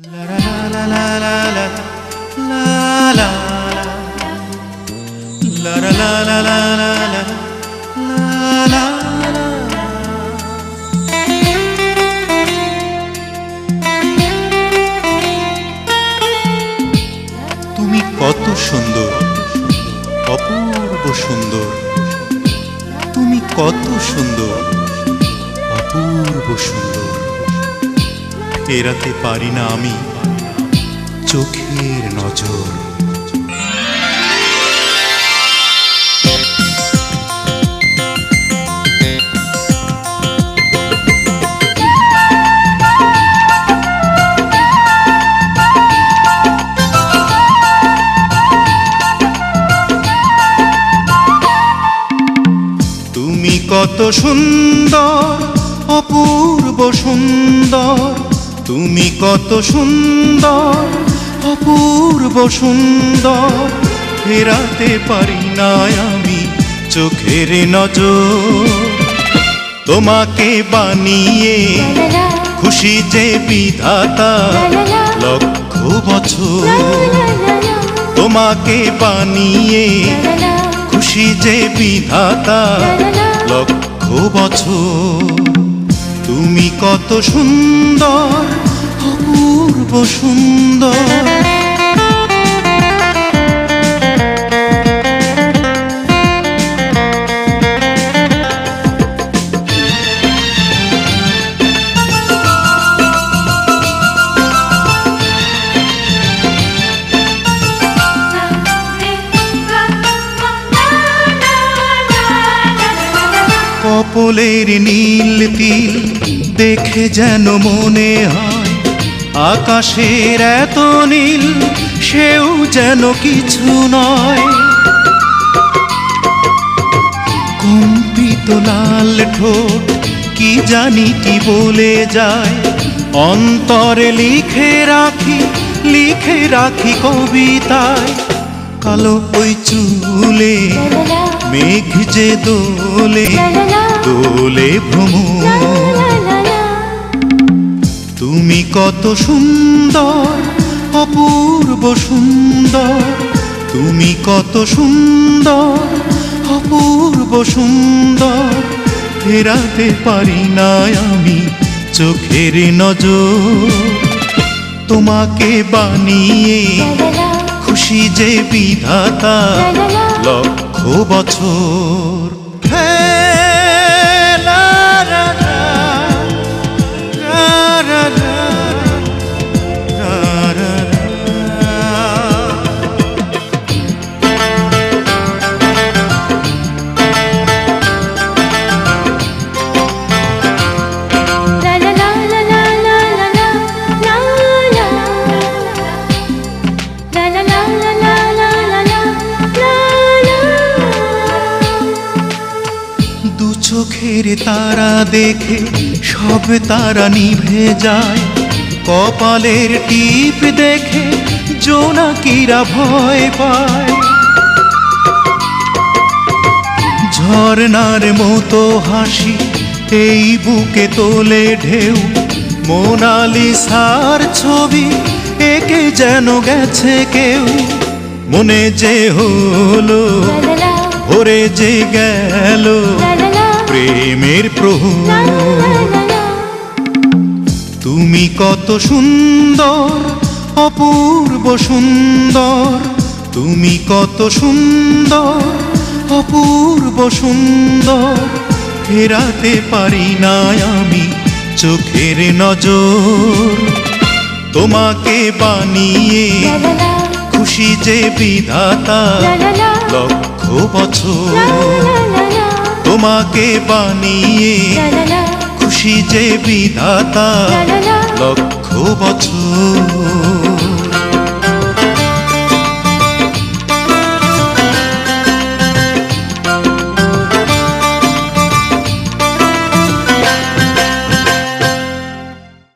তুমি কত সুন্দর অপূর্ব সুন্দর। তুমি কত সুন্দর অপূর্ব সুন্দর। ফেরাতে পারি না আমি। চোখের নজর। কত সুন্দর অপূর্ব সুন্দর। তুমি কত সুন্দর, অপূর্ব সুন্দর। ফেরাতে পারি না আমি চোখের নজর। তোমাকে বানিয়ে খুশি যে বিধাতা লক্ষ বছর। তোমাকে বানিয়ে খুশি যে বিধাতা লক্ষ বছর। তুমি কত সুন্দর অপূর্ব সুন্দর। কপলের নীল তিল দেখে যেন মনে হয় আকাশের এত নীল, সেও যেন কিছু নয়। কম্পিত লাল ঠোঁট কি জানি কি বলে যায়। অন্তরে লিখে রাখি লিখে রাখি কবিতায়। কালো ওই চুলে মেঘ যে দোলে দোলে ভ্রমর তুমি কত সুন্দর অপূর্ব সুন্দর। তুমি কত সুন্দর অপূর্ব সুন্দর। ফেরাতে পারি না আমি চোখের নজর। তোমাকে বানিয়ে খুশি যে বিধাতা লক্ষ লাখো বছর দু চোখের তারা দেখে সব তারা নিভে যায়। কপালের টিপ দেখে জোনাকিরা ভয় পায়। ঝর্ণার মতো হাসি এই বুকে তোলে ঢেউ। মোনালিসার ছবি একে যেন গেছে কেউ। মনে যে হলো, ভরে যে গেল প্রেমের প্রহর তুমি কত সুন্দর, অপূর্ব সুন্দর। তুমি কত সুন্দর, অপূর্ব সুন্দর। ফেরাতে পারি না আমি চোখের নজর। তোমাকে বানিয়ে খুশি যে বিধাতা, লক্ষ বছর। তোমাকে বানিয়ে খুশি যে বিধাতা লক্ষ বছর।